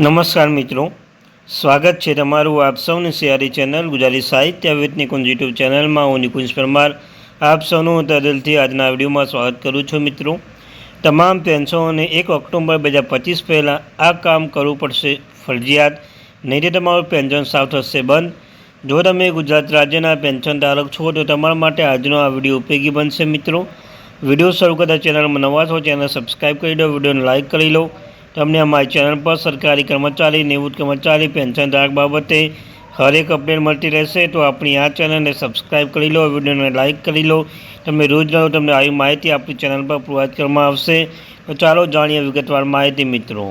નમસ્કાર મિત્રો. સ્વાગત છે તમારું આપ સૌની સિયારી ચેનલ ગુજરાતી સાહિત્ય વિથ યુટ્યુબ ચેનલમાં. હું નિકુંજ પરમાર. આપ સૌનું હું તદલથી આજના વિડીયોમાં સ્વાગત કરું છું મિત્રો. તમામ પેન્શનોને એક ઓક્ટોબર બે હજાર પચીસ પહેલાં આ કામ કરવું પડશે ફરજિયાત. નહીં તો તમારું પેન્શન સાવ થશે બંધ. જો તમે ગુજરાત રાજ્યના પેન્શન ધારક છો, તો તમારા માટે આજનો આ વીડિયો ઉપયોગી બનશે મિત્રો. વીડિયો શરૂ કરતા ચેનલમાં નવા છો, ચેનલ સબસ્ક્રાઈબ કરી દો, વિડીયોને લાઇક કરી લો. તમને અમારી ચેનલ પર સરકારી કર્મચારી નિવૃત્ત કર્મચારી પેન્શન ધારક બાબતે હરેક અપડેટ મળતી રહેશે તો આપણી આ ચેનલને સબસ્ક્રાઈબ કરી લો, વિડીયોને લાઇક કરી લો. તમે રોજ નવું તમને આવી માહિતી આપણી ચેનલ પર પ્રોવાઈડ કરવામાં આવશે. તો ચાલો જાણીએ વિગતવાર માહિતી મિત્રો.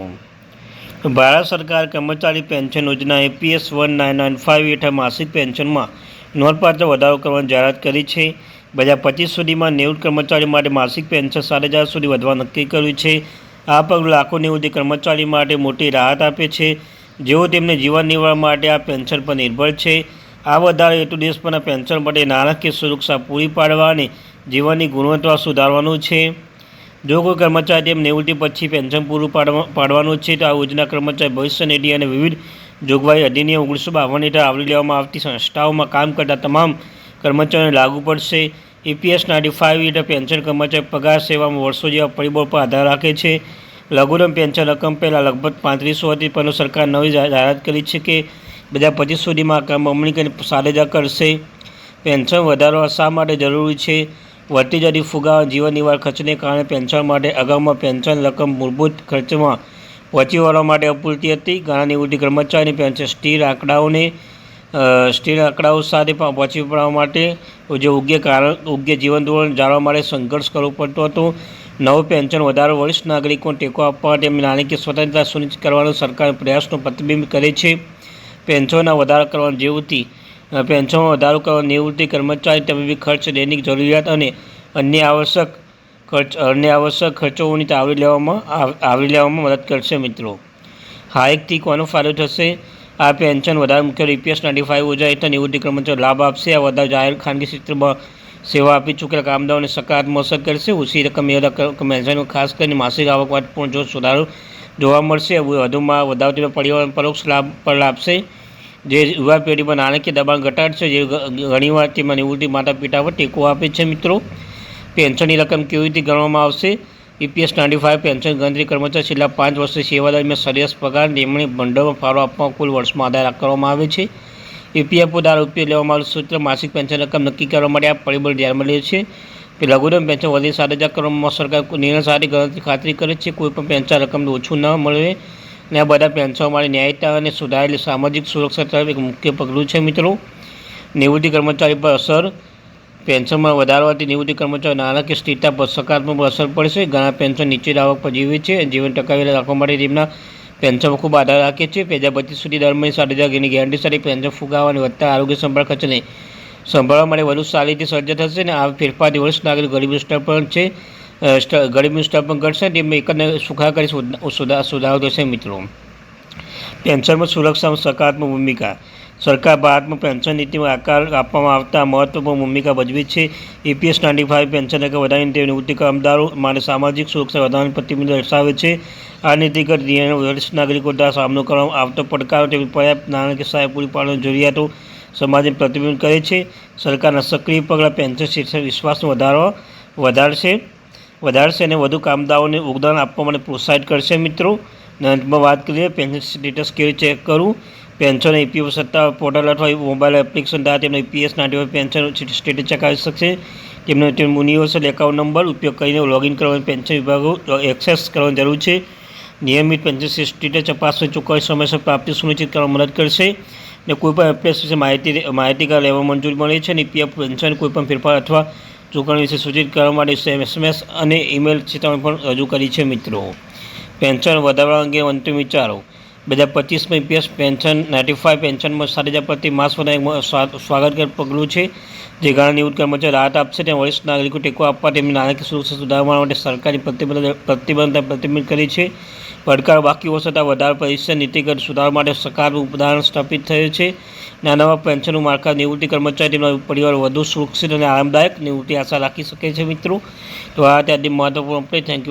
ભારત સરકાર કર્મચારી પેન્શન યોજના EPS one nine nine five હેઠળ માસિક પેન્શનમાં નોંધપાત્ર વધારો કરવાની જાહેરાત કરી છે. બે હજાર પચીસ સુધીમાં નિવૃત્ત કર્મચારી માટે માસિક પેન્શન સાત હજાર સુધી વધવા નક્કી કર્યું છે. આ પગલું લાખો નિવૃત્તિ કર્મચારી માટે મોટી રાહત આપે છે. જેઓ તેમને જીવન નિર્વાહ માટે આ પેન્શન પર નિર્ભર છે. આ વધારો હેતુ દેશ પરના પેન્શન માટે નાણાકીય સુરક્ષા પૂરી પાડવા અને જીવનની ગુણવત્તા સુધારવાનું છે. જો કોઈ કર્મચારી તેમ નિવૃત્તિ પછી પેન્શન પૂરું પાડવા પાડવાનું છે, તો આ યોજના કર્મચારી ભવિષ્ય નિધિ અને વિવિધ જોગવાઈ અધિનિયમ ઓગણીસો બાવન હેઠળ આવરી લેવામાં આવતી સંસ્થાઓમાં કામ કરતા તમામ કર્મચારીઓને લાગુ પડશે. ઈપીએસ નાઇન્ટી ફાઇવ હેઠળ પેન્શન કર્મચારી પગાર સેવામાં વર્ષો જેવા પરિબળ પર આધાર રાખે છે. લઘુત્તમ પેન્શન રકમ પહેલાં લગભગ પાંત્રીસો હતી, પરંતુ સરકાર નવી જાહેરાત કરી છે કે બધા પચીસ સુધીમાં કામ અમલી કરીને સાડેજા કરશે. પેન્શન વધારવા શા માટે જરૂરી છે? વધતી જતી ફુગાવા, જીવન નિવાર ખર્ચને કારણે પેન્શન માટે અગાઉમાં પેન્શન રકમ મૂળભૂત ખર્ચમાં પહોંચી વળવા માટે અપૂરતી હતી. ઘણા નિવૃત્તિ કર્મચારીની પેન્શન સ્થિર આંકડાઓને સ્થિર આંકડાઓ સાથે પહોંચી પડવા માટે જે યોગ્ય કારણ યોગ્ય જીવન ધોરણ જાળવવા માટે સંઘર્ષ કરવો પડતો હતો. નવું પેન્શન વધારો વરિષ્ઠ નાગરિકોને ટેકો આપવા તેમની નાણાકીય સ્વતંત્રતા સુનિશ્ચિત કરવાનો સરકાર પ્રયાસનો પ્રતિબિંબ કરે છે. પેન્શનના વધારો કરવાની જેવતી પેન્શનમાં વધારો કરવા નિવૃત્તિ, કર્મચારી તબીબી ખર્ચ, દૈનિક જરૂરિયાત અને અન્ય આવશ્યક ખર્ચ, અન્ય આવશ્યક ખર્ચોની આવરી લેવામાં આવરી લેવામાં મદદ કરશે મિત્રો. હાઇકથી કોનો ફાયદો થશે. આ પેન્શન વધારે મુખ્ય ઈપીએસ નાઇન્ટી ફાઇવ યોજના હેઠળ નિવૃત્તિ કર્મચારીઓ લાભ આપશે. આ વધારે જાહેર ખાનગી ક્ષેત્રમાં સેવા આપી ચૂકેલા કામદારોને સકારાત્મક અસર કરશે. ઓછી રકમ એવા પેન્શન ખાસ કરીને માસિક આવક પણ જો સુધારો જોવા મળશે વધુમાં વધારતી પરિવાર પરોક્ષ લાભ પર લાભશે. જે યુવા પેઢી પર નાણાકીય દબાણ ઘટાડશે, જે ઘણીવાર તેમાં નિવૃત્તિ માતા પિતા પર ટેકો આપે છે મિત્રો. પેન્શનની રકમ કેવી રીતે ગણવામાં આવશે? ઈપીએસ નાઇન્ટી ફાઇવ પેન્શન ગણતરી કર્મચારી છેલ્લા પાંચ વર્ષથી સેવા દરમિયાન સરેરાશ પગાર નિમણી ભંડોળમાં ફાળો આપવા કુલ વર્ષમાં આધાર કરવામાં આવે છે. ઈપીએફઓ દ્વારા ઉપયોગ લેવામાં આવેલું સૂત્ર માસિક પેન્શન રકમ નક્કી કરવા માટે આ પરિબળ ધ્યાનમાં લે છે. લઘુત્તમ પેન્શન વધી સાત હજાર કરવામાં સરકાર નિર્ણય સારી ગણતરી ખાતરી કરે છે. કોઈ પણ પેન્શન રકમ ઓછું ન મળે અને આ બધા પેન્શનો માટે ન્યાયતા અને સુધારેલી સામાજિક સુરક્ષા તરફ એક મુખ્ય પગલું છે મિત્રો. નિવૃત્તિ કર્મચારી પર અસર પેન્શનમાં વધારવાથી નિવૃત્તિ કર્મચારીઓ નાણાકીય સ્થિરતા પર સકારાત્મક અસર પડશે. ઘણા પેન્શન નીચે આવક પર જીવે છે. જીવન ટકાવી રાખવા માટે તેમના પેન્શનમાં ખૂબ આધાર રાખે છે. હજાર પચીસ સુધી દર મહિને સાત હજારની ગેરંટી સાથે પેન્શન ફુગાવા વધતા આરોગ્ય સંભાળ ખર્ચને સંભાળવા માટે વધુ સારી રીતે સર્જ થશે અને આ ફેરફારથી વરિષ્ઠ નાગરિક ગરીબી સ્તર પણ છે. ગરીબનું સ્તર પણ ઘટશે તેમને એકને સુખાકારી સુધારો થશે મિત્રો. પેન્શનમાં સુરક્ષામાં સકારાત્મક ભૂમિકા. સરકાર ભારતમાં પેન્શન નીતિમાં આકાર આપવામાં આવતા મહત્વપૂર્ણ ભૂમિકા ભજવી છે. ઈપીએસ નાઇન્ટી ફાઇવ પેન્શન રકમ વધારીને તે નિવૃત્તિ કામદારો માટે સામાજિક સુરક્ષા વધારાની પ્રતિબંધ દર્શાવે છે. આ નીતિગત નિર્ણય વરિષ્ઠ નાગરિકો દ્વારા સામનો કરવામાં આવતો પડકારો તેમની પર્યાપ્ત નાણાકીય સહાય પૂરી પાડવાની જરૂરિયાતો સમાજને પ્રતિબિંબ કરે છે. સરકારના સક્રિય પગલાં પેન્શન શિક્ષણ વિશ્વાસનો વધારો વધારશે વધારશે અને વધુ કામદારોને યોગદાન આપવા માટે પ્રોત્સાહિત કરશે મિત્રો. અંતમાં વાત કરીએ, પેન્શન સ્ટેટસ કેવી ચેક કરવું? પેન્શન ઈપીએફ સત્તા પોર્ટલ અથવા મોબાઈલ એપ્લિકેશન દ્વારા તેમનો ઈપીએસ નાટી પેન્શન સ્ટેટસ ચકાસી શકશે. તેમનો યુનિવર્સલ એકાઉન્ટ નંબર ઉપયોગ કરીને લોગિન કરવાની પેન્શન વિભાગો એક્સેસ કરવાની જરૂર છે. નિયમિત પેન્શન સ્ટેટસ ચકાસણી ચૂકવણી સમયસર પ્રાપ્તિ સુનિશ્ચિત કરવા મદદ કરશે. ને કોઈપણ એપ્લિકેશન માહિતી માહિતીકાર લેવા મંજૂરી મળે છે અને ઈપીએફ પેન્શન કોઈપણ ફેરફાર અથવા ચૂકવણી વિશે સૂચિત કરવા માટે એસએમએસ અને ઈમેલ ચેતવણી પણ રજૂ કરી છે મિત્રો. પેન્શન વધારવા અંગે અંતિમ વિચારો. બે હજાર પચીસમાં ઈપીએસ પેન્શન, નાઇન્ટી ફાઇવ પેન્શનમાં સાત હજાર પ્રતિ માસમાં સ્વાગતકર પગલું છે. જે ઘણા નિવૃત્ત કર્મચારી રાહત આપશે તેમ વરિષ્ઠ નાગરિકો ટેકો આપવા તેમની નાણાકીય સુરક્ષા સુધારવા માટે સરકારી પ્રતિબંધ પ્રતિબંધ પ્રતિબિંબ કરી છે. પડકાર બાકી છતાં વધારે પરીક્ષા નીતિગત સુધારવા માટે સકારાત્મક ઉદાહરણ સ્થાપિત થયું છે. અને પેન્શનનું માળખા નિવૃત્તિ કર્મચારી તેમના પરિવાર વધુ સુરક્ષિત અને આરામદાયક નિવૃત્તિ આશા રાખી શકે છે મિત્રો. તો આ ત્યાંથી મહત્વપૂર્ણ આપણે થેન્ક યુ